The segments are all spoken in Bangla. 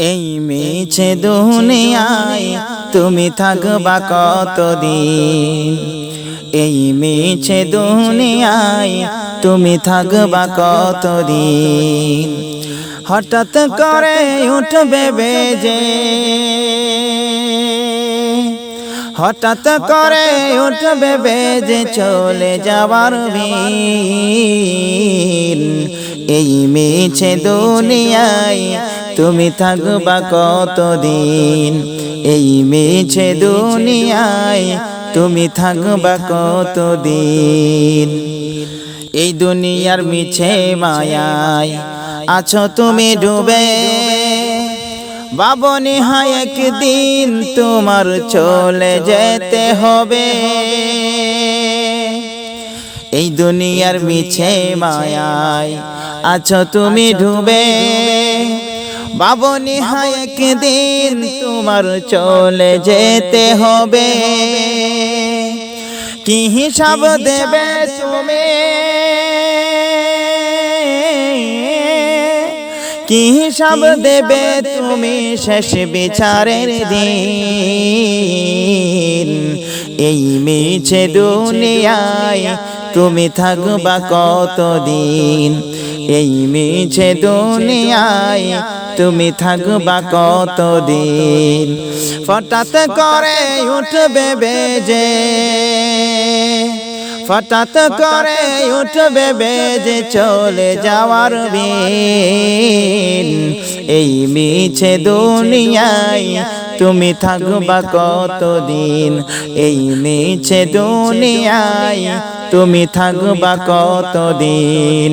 এই মেছে দুনিয়ায় তুমি থাকবা কতদিন? এই মেছে দুনিয়ায় তুমি থাকবা কতদিন? হঠাৎ করে উঠবে বেজে। হঠাৎ করে উঠবে বেজে চলে যাবার ভিন এই মিছে দুনিয়ায় তুমি থাকবা কতদিন? এই মিছে দুনিয়ায় তুমি থাকবা কতদিন? এই দুনিয়ার মিছে মায়ায় আছো তুমি ডুবে। বাবনি হয় একদিন তোমার চলে যেতে হবে। এই দুনিয়ার মিছে মায়ায় আছো তুমি ডুবে। বাবনি হয় একদিন তোমার চলে যেতে হবে। কি হিসাব দেবে তুমি? কি হিসাব দেবে তুমি শেষ বিচারের দিন? এই মিছে দুনিয়ায় তুমি থাকবা কতদিন? এই মিছে দুনিয়ায় তুমি থাকবা কতদিন? হঠাৎ করে উঠবে বেজে। হঠাৎ করে উঠবে বেজে চলে যাওয়ার বিন এই মিছে দুনিয়ায় তুমি থাকবা কতদিন? এই মিছে দুনিয়ায় তুমি থাকবা কতদিন?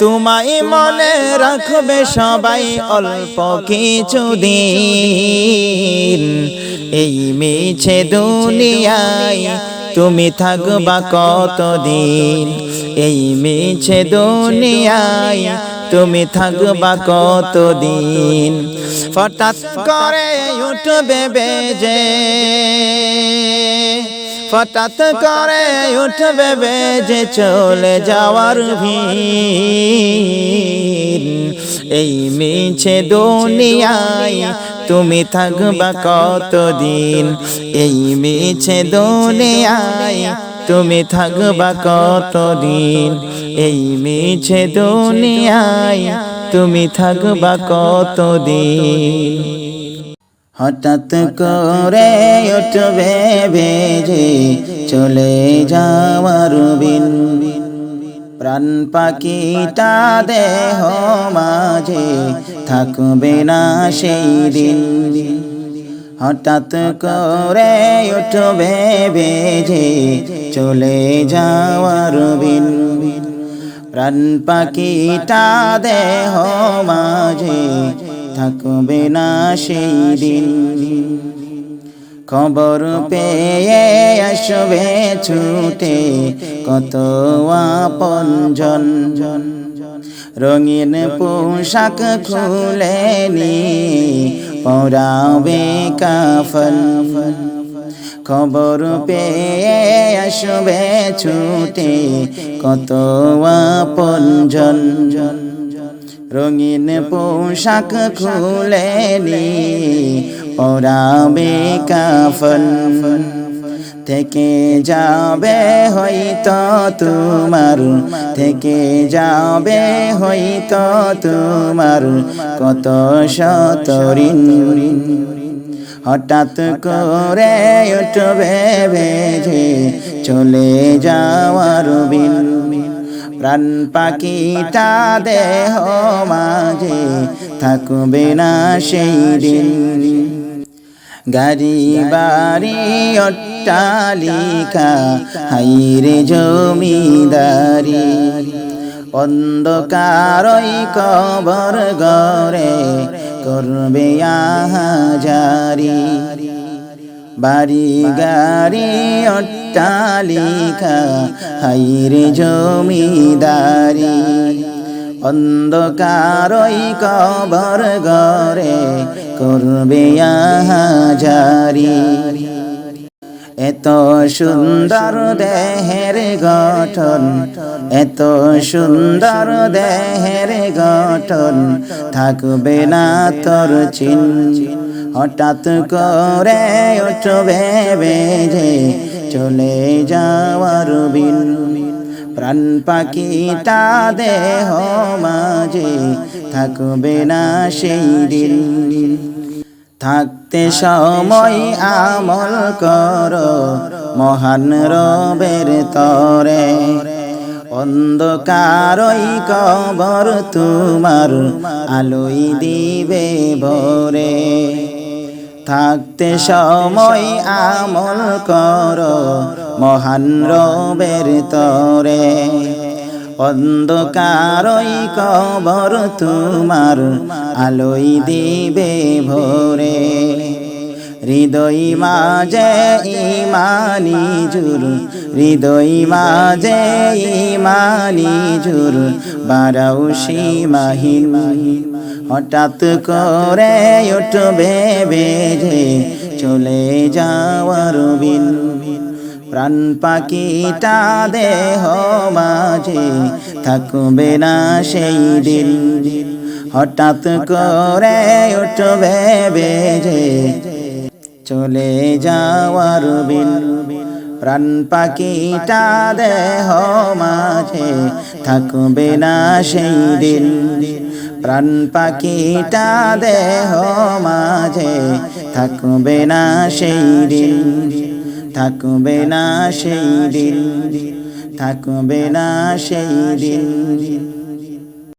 তোমায় মনে রাখবে সবাই অল্প কিছুদিন এই মিছে দুনিয়ায় তুমি থাকবা কতদিন? এই মিছে দুনিয়ায় তুমি থাকবা কতদিন? হঠাৎ করে উঠবে বেজে হঠাৎ করে উঠবে বেজে চলে যাওয়ার ভিন এই মিছে দুনিয়ায় তুমি থাকবা কতদিন? এই মিছে দুনিয়ায় তুমি থাকবা কতদিন? এই মিছে দুনিয়ায় তুমি থাকবা কতদিন? হঠাৎ করে উঠবে ভেজে চলে যাওয়ার বিন প্রাণ পাখিটা দেহ মাঝে থাকবে না সেই দিন। হঠাৎ করে উঠবে বেজে চলে যাওয়ার বিন প্রাণ পাখিটা দেহ মাঝে থাকবে না সেই দিন খবর পেয়ে আসবে ছুটে কত আপন জন রঙিন পোশাক খুলে নি, পরাবে কাফন। খবর পেয়ে আসবে ছুটে কত আপন জন রঙিন পোশাক খুলে নি পরাবে কাফন থেকে যাবে হয়তো তোমার থেকে যাবে হয়তো তোমার। কত শতরিন হঠাৎ করে উঠবে ভেজে চলে যাওয়ার বিন প্রাণ পাখিটা দেহ মাঝে থাকবে না সেই দিন গাড়ি, বাড়ি, অট্টালিকা, হাইরে জমিদারি। অন্ধকারই কবর গরে করবে আহাজারি। বাড়ি, গাড়ি অট্টালিকা, হাইরে জমিদারি অন্ধকারই কবর গরে করবে আহাজারি। এত সুন্দর দেহের গঠন, এত সুন্দর দেহের গঠন, থাকবে না তোর চিন হঠাৎ করে উঠবে বেজে চলে যাওয়ার বিন প্রাণ পাখিটা দেহ মাঝে থাকবে না সেই দিন। থাকতে সময় আমল কর, মহান রবের তরে। অন্ধকারই কবর তোমার আলোই দিবে ভরে। থাকতে সময় আমল কর মহান রবের তরে। অন্ধকারই কবর তোমার আলোই দিবে ভোরে। হৃদয় মাঝে ইমানি জুর, হৃদয় মাঝে ইমানি জুর বারাউ সীমাহীন। হঠাৎ করে উঠবে বেজে চলে যাওয়ার বিন প্রাণ পাখিটা দেহ মাঝে থাকবে না সেই দিন। হঠাৎ করে উঠবে বেজে চলে যাওয়ার বিন প্রাণ পাখিটা দেহ মাঝে থাকবে না সেই দিন। প্রাণ পাখিটা দেহ মাঝে থাকবে না সেই দিন। থাকবে না সেই দিন। থাকবে না সেই দিন।